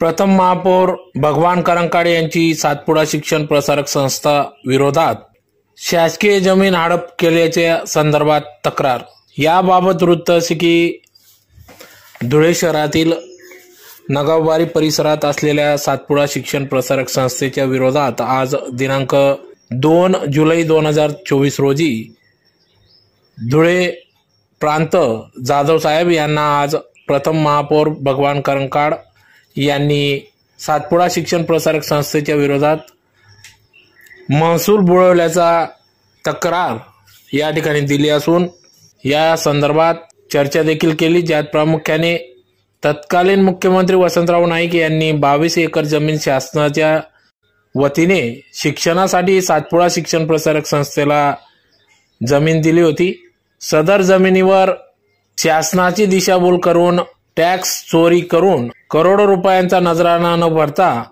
प्रथम महापौर भगवान करंकाड यांची सातपुडा शिक्षण प्रसारक संस्था विरोधात शासकीय जमीन हडप केल्याच्या संदर्भात तक्रार. याबाबत वृत्त असे की धुळे शहरातील नगावबारी परिसरात असलेल्या सातपुडा शिक्षण प्रसारक संस्थेच्या विरोधात आज दिनांक दोन जुलै दोन हजार चोवीस रोजी धुळे प्रांत जाधव साहेब यांना आज प्रथम महापौर भगवान करंकाड यांनी सातपुडा शिक्षण प्रसारक संस्थेच्या विरोधात महसूल बुडवल्याचा तक्रार या ठिकाणी दिली असून या संदर्भात चर्चा देखील केली ज्यात प्रामुख्याने तत्कालीन मुख्यमंत्री वसंतराव नाईक यांनी बावीस एकर जमीन शासनाच्या वतीने शिक्षणासाठी सातपुडा शिक्षण प्रसारक संस्थेला जमीन दिली होती. सदर जमिनीवर शासनाची दिशाभूल करून टॅक्स चोरी करून करोडो रुपयांचा नजराना न भरता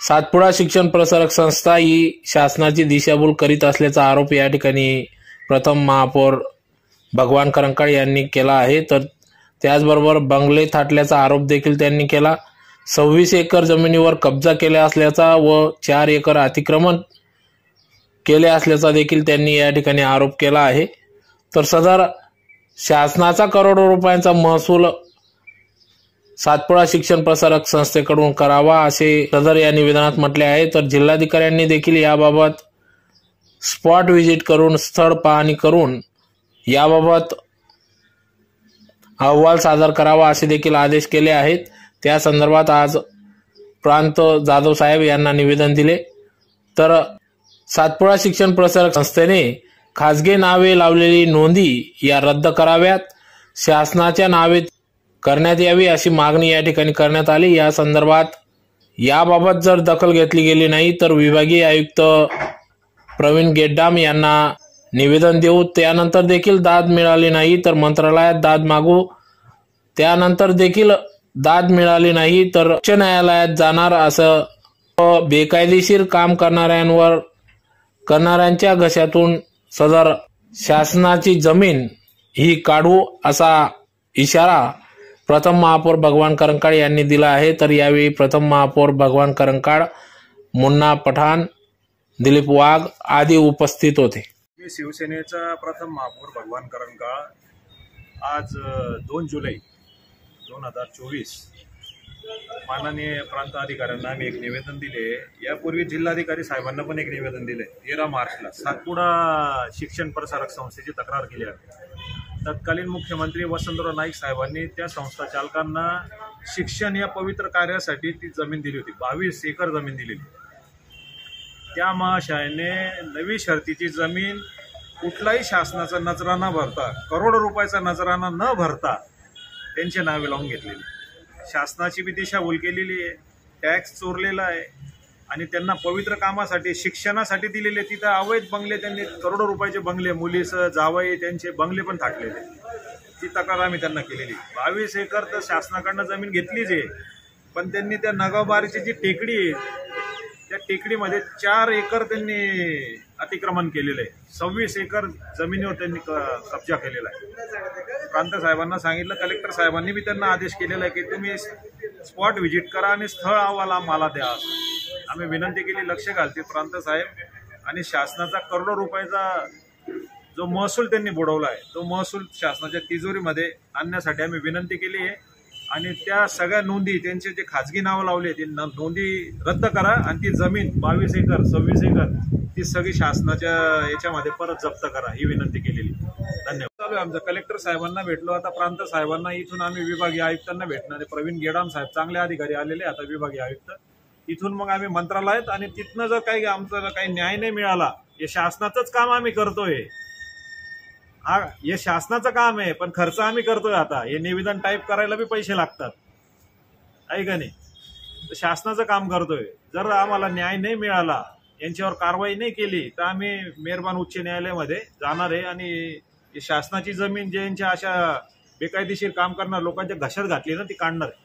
सातपुडा शिक्षण प्रसारक संस्था ही शासनाची दिशाभूल करीत असल्याचा आरोप या ठिकाणी प्रथम महापौर भगवान करंकाळ यांनी केला आहे. तर त्याचबरोबर बंगले थाटल्याचा आरोप देखील त्यांनी केला. सव्वीस एकर जमिनीवर कब्जा केला असल्याचा व चार एकर अतिक्रमण केले असल्याचा देखील त्यांनी या ठिकाणी आरोप केला आहे. तर सदर शासनाचा करोडो रुपयांचा महसूल सातपुडा शिक्षण प्रसारक संस्थेकडून करावा असे सदर या निवेदनात म्हटले आहे. तर जिल्हाधिकाऱ्यांनी देखील याबाबत स्पॉट व्हिजिट करून स्थळ पाहणी करून याबाबत अहवाल सादर करावा असे देखील आदेश केले आहेत. त्या संदर्भात आज प्रांत जाधव साहेब यांना निवेदन दिले. तर सातपुडा शिक्षण प्रसारक संस्थेने खाजगी नावे लावलेली नोंदी या रद्द कराव्यात. शासनाच्या नावे करण्यात यावी अशी मागणी या ठिकाणी करण्यात आली. या संदर्भात याबाबत जर दखल घेतली गेली नाही तर विभागीय आयुक्त प्रवीण गेड्डाम यांना निवेदन देऊ. त्यानंतर देखील दाद मिळाली नाही तर मंत्रालयात दाद मागू. त्यानंतर देखील दाद मिळाली नाही तर उच्च न्यायालयात जाणार असं बेकायदेशीर काम करणाऱ्यांवर करणाऱ्यांच्या घशातून सदर शासनाची जमीन ही काढू असा इशारा प्रथम महापौर भगवान करंकाळ यांनी दिला आहे. तर यावेळी प्रथम महापौर भगवान करंकाळ मुन्ना पठाण दिलीप वाघ आदी उपस्थित होते. मी शिवसेनेचा प्रथम महापौर भगवान करंकाळ. आज दोन जुलै दोन हजार चोवीस माननीय प्रांत अधिकाऱ्यांना आम्ही एक निवेदन दिले. यापूर्वी जिल्हाधिकारी साहेबांना पण एक निवेदन दिले. तेरा मार्चला सातपुडा शिक्षण प्रसारक संस्थेची तक्रार केली आहे. तत्कालीन मुख्यमंत्री वसंतराव नाईक साहेबांनी त्या संस्था चालकांना शिक्षण या पवित्र कार्यासाठी ती जमीन दिली होती. बावीस एकर जमीन दिलेली. त्या महाशयाने नवी शर्तीची जमीन कुठलाही शासनाचा नजराना भरता करोडो रुपयाचा नजराना न भरता त्यांचे नावे लावून घेतलेली. शासनाची बी दिशाभूल केलेली आहे. टॅक्स चोरलेला आहे. आणि त्यांना पवित्र कामासाठी शिक्षणासाठी दिलेले तिथं अवैध बंगले त्यांनी करोडो रुपयाचे बंगले मुलीचं जावई त्यांचे बंगले पण थाटलेले ती तक्रार आम्ही त्यांना केलेली बावीस एकर तर शासनाकडनं जमीन घेतलीच आहे. पण त्यांनी त्या नगावबारीची जी टेकडी आहे त्या टेकडीमध्ये चार एकर त्यांनी अतिक्रमण केलेलं आहे. सव्वीस एकर जमिनीवर त्यांनी कब्जा केलेला आहे. प्रांत साहेबांना सांगितलं कलेक्टर साहेबांनी बी त्यांना आदेश केलेला आहे की तुम्ही स्पॉट व्हिजिट करा आणि स्थळ अहवाल आम्हाला द्या. आम्ही विनंती केली लक्ष घालते प्रांत साहेब. आणि शासनाचा करोडो रुपयाचा जो महसूल त्यांनी बुडवला आहे तो महसूल शासनाच्या तिजोरीमध्ये आणण्यासाठी आम्ही विनंती केली आहे. आणि त्या सगळ्या नोंदी त्यांचे जे खाजगी नावं लावले ते नोंदी रद्द करा आणि ती जमीन बावीस एकर सव्वीस एकर ती सगळी शासनाच्या याच्यामध्ये परत जप्त करा ही विनंती केलेली. धन्यवाद. चालू आहे आमचं. कलेक्टर साहेबांना भेटलो. आता प्रांत साहेबांना इथून आम्ही विभागीय आयुक्तांना भेटणार आहे. प्रवीण गेडाम साहेब चांगले अधिकारी आलेले आता विभागीय आयुक्त. इथून मग आम्ही मंत्रालयात आणि तिथनं जर काही आमचं काही न्याय नाही मिळाला हे शासनाचंच काम आम्ही करतोय. हा हे शासनाचं काम आहे पण खर्च आम्ही करतोय आता. हे निवेदन टाईप करायला बी पैसे लागतात. आहे का नाही? शासनाचं काम करतोय. जर आम्हाला न्याय नाही मिळाला यांच्यावर कारवाई नाही केली तर आम्ही मेहरबान उच्च न्यायालयामध्ये जाणार आहे आणि शासनाची जमीन ज्यांच्या अशा बेकायदेशीर काम करणार लोकांच्या घशात घातली ना ती काढणार आहे.